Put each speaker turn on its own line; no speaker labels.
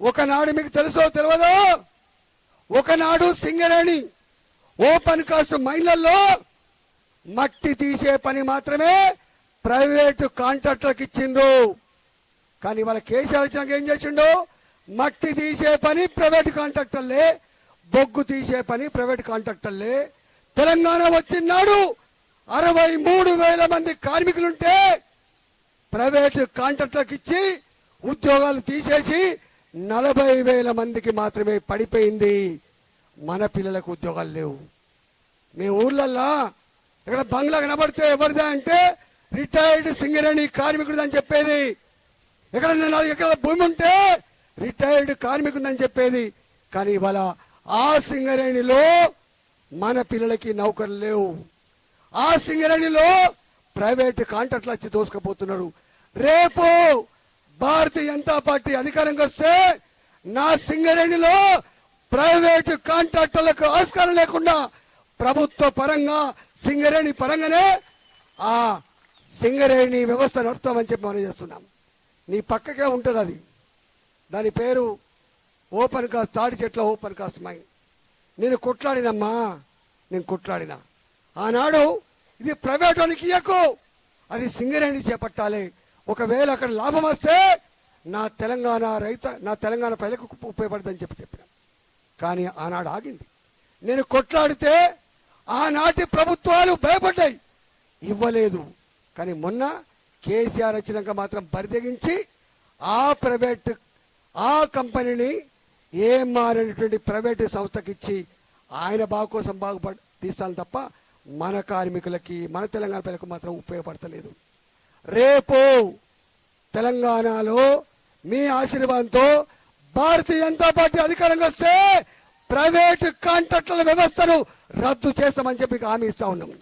ఒకనాడు మీకు తెలుసో తెలియదో? ఒకనాడు సింగరేణి ఓపెన్ కాస్ట్ మైన్లలో మట్టి తీసే పని మాత్రమే ప్రైవేటు కాంట్రాక్టర్కి ఇచ్చిండ్రు కానీ వాళ్ళ కేసీఆర్ వచ్చినాక ఏం చేసిండు? మట్టి తీసే పని ప్రైవేట్ కాంట్రాక్టర్లే బొగ్గు తీసే పని ప్రైవేట్ కాంట్రాక్టర్లే. తెలంగాణ వచ్చినాడు అరవై మూడు వేల మంది కార్మికులుంటే ప్రైవేట్ కాంట్రాక్టర్కి ఇచ్చి ఉద్యోగాలు తీసేసి నలభై వేల మందికి మాత్రమే పడిపోయింది. మన పిల్లలకు ఉద్యోగాలు లేవు. మీ ఊర్లల్లా ఇక్కడ బంగ్లా కనబడితే ఎవరిదా అంటే రిటైర్డ్ సింగరేణి కార్మికుడు అని చెప్పేది. ఎక్కడ నాలుగు ఎకరాల భూమి ఉంటే రిటైర్డ్ కార్మికుడని చెప్పేది. కానీ ఇవాళ ఆ సింగరేణిలో మన పిల్లలకి నౌకర్లు లేవు. ఆ సింగరేణిలో ప్రైవేట్ కాంట్రాక్ట్లు వచ్చి దోసుకుపోతున్నారు. రేపు భారతీయ జనతా పార్టీ అధికారంకి వస్తే నా సింగరేణిలో ప్రైవేట్ కాంట్రాక్టర్లకు ఆస్కారం లేకుండా ప్రభుత్వ పరంగా సింగరేణి పరంగానే ఆ సింగరేణి వ్యవస్థ నడుపుతామని చెప్పి మనం చేస్తున్నాం. నీ పక్కకే ఉంటుంది అది. దాని పేరు ఓపెన్ కాస్ట్ తాడి చెట్ల ఓపెన్ కాస్ట్ మైన్. నేను కొట్లాడినమ్మా నేను కొట్లాడినా. ఆనాడు ఇది ప్రైవేట్ వానికి ఇయ్యకు. అది సింగరేణి చేపట్టాలి. ఒకవేళ అక్కడ లాభం వస్తే నా తెలంగాణ రైత నా తెలంగాణ ప్రజలకు ఉపయోగపడదని చెప్పి చెప్పిన. కానీ ఆనాడు ఆగింది. నేను కొట్లాడితే ఆనాటి ప్రభుత్వాలు భయపడ్డాయి. ఇవ్వలేదు. కానీ మొన్న కేసీఆర్ వచ్చినాక మాత్రం బరితెగించి ఆ ప్రైవేట్ ఆ కంపెనీని ఏం మారినటువంటి ప్రైవేట్ సంస్థకి ఇచ్చి ఆయన బాగు కోసం బాగుపడ తీస్తాను తప్ప మన కార్మికులకి మన తెలంగాణ ప్రజలకు మాత్రం ఉపయోగపడతలేదు. రేపు తెలంగాణలో మీ ఆశీర్వాదంతో భారతీయ జనతా పార్టీ అధికారంగా వస్తే ప్రైవేట్ కాంట్రాక్టుల వ్యవస్థను రద్దు చేస్తామని చెప్పి హామీ ఇస్తా ఉన్నాము